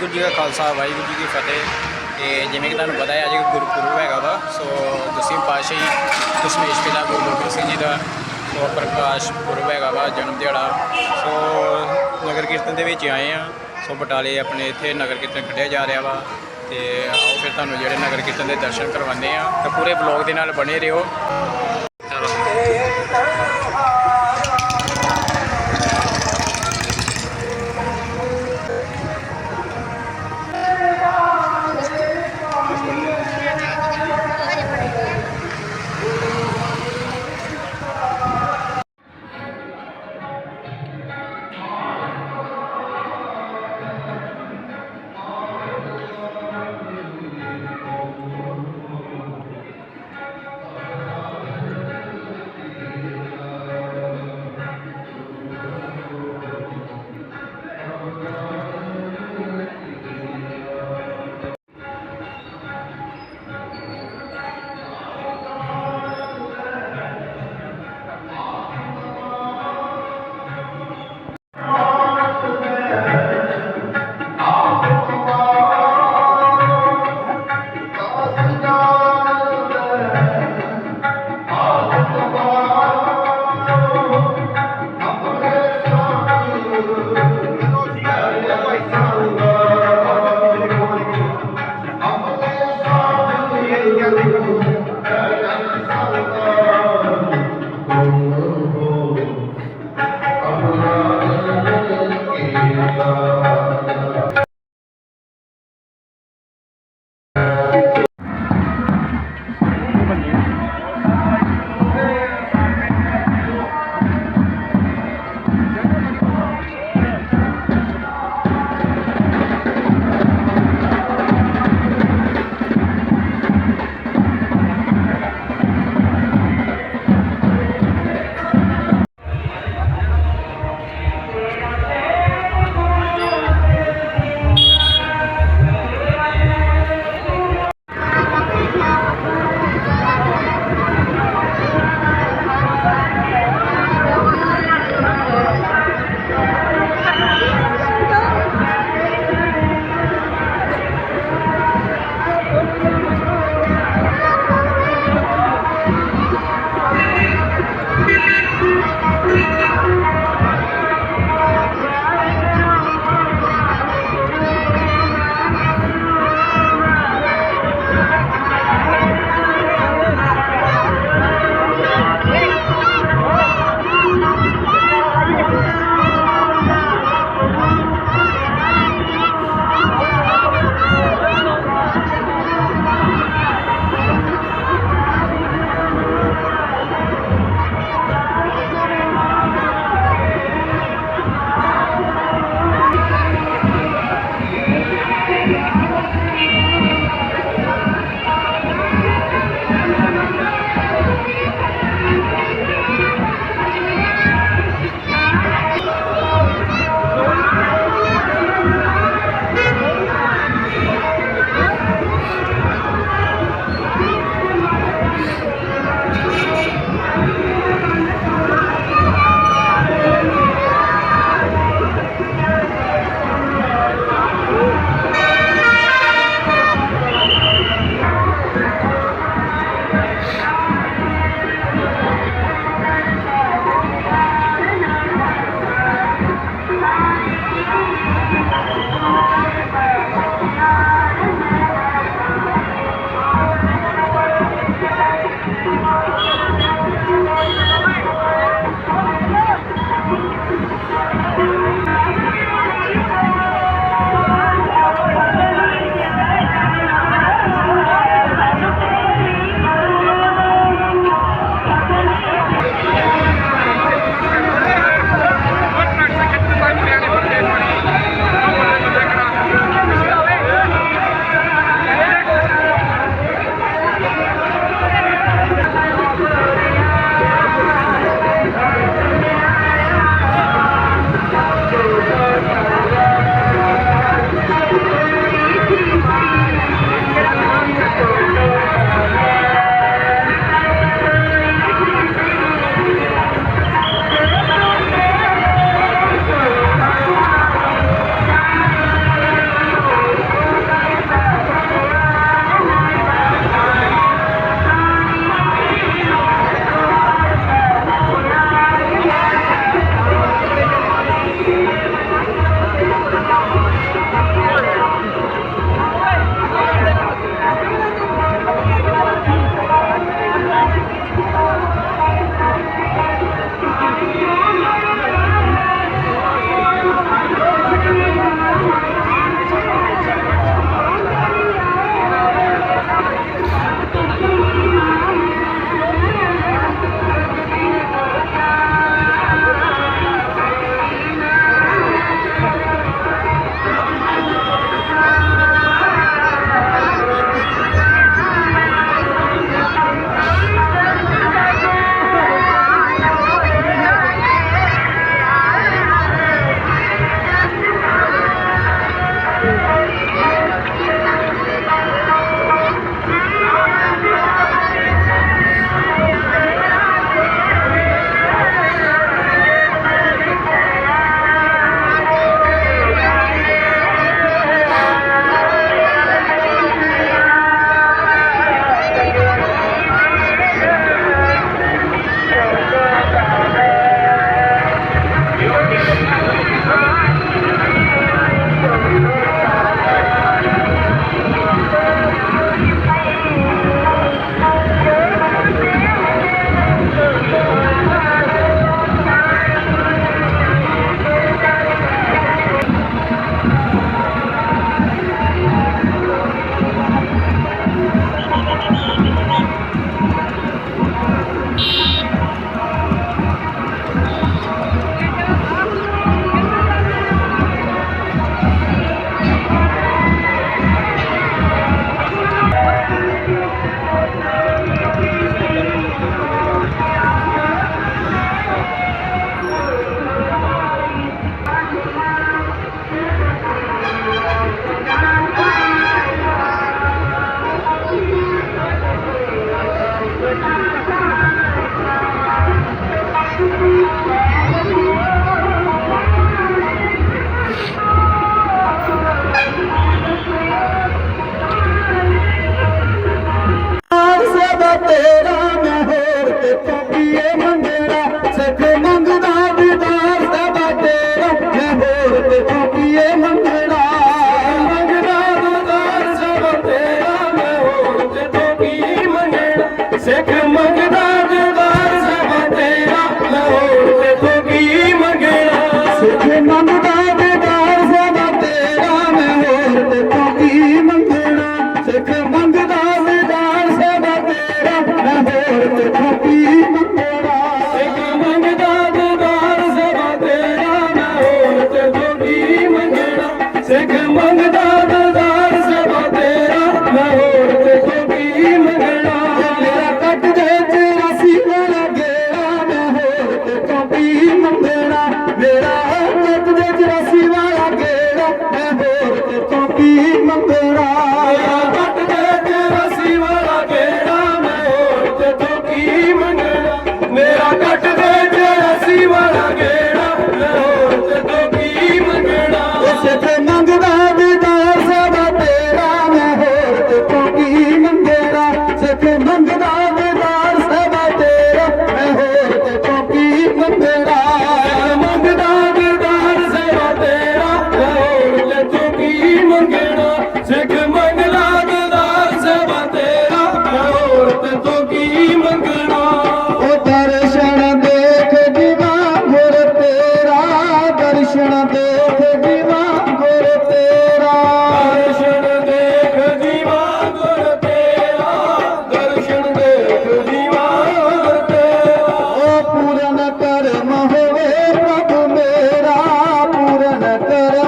ਵਾਹਿਗੁਰੂ ਜੀ ਕਾ ਖਾਲਸਾ, ਵਾਹਿਗੁਰੂ ਜੀ ਕੀ ਫਤਿਹ। ਤੇ ਜਿਵੇਂ ਕਿ ਤੁਹਾਨੂੰ ਪਤਾ ਹੈ, ਅੱਜ ਗੁਰਪੁਰਬ ਹੈਗਾ ਵਾ। ਸੋ ਦਸਵੀਂ ਪਾਤਸ਼ਾਹੀ ਦਸ਼ਮੇਸ਼ ਪਿਤਾ ਗੁਰੂ ਗੋਬਿੰਦ ਸਿੰਘ ਜੀ ਦਾ ਸੋ ਪ੍ਰਕਾਸ਼ ਪੁਰਬ ਹੈਗਾ ਵਾ, ਜਨਮ ਦਿਹਾੜਾ। ਸੋ ਨਗਰ ਕੀਰਤਨ ਦੇ ਵਿੱਚ ਆਏ ਆ ਸੋ ਬਟਾਲੇ ਆਪਣੇ ਇੱਥੇ ਨਗਰ ਕੀਰਤਨ ਕੱਢਿਆ ਜਾ ਰਿਹਾ ਵਾ। ਤੇ ਆਓ ਫਿਰ ਤੁਹਾਨੂੰ ਜਿਹੜੇ ਨਗਰ ਕੀਰਤਨ ਦੇ ਦਰਸ਼ਨ ਕਰਵਾਉਂਦੇ ਆ ਤਾਂ ਪੂਰੇ ਬਲੌਗ ਦੇ ਨਾਲ ਬਣੇ ਰਹੋ।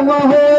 আল্লাহ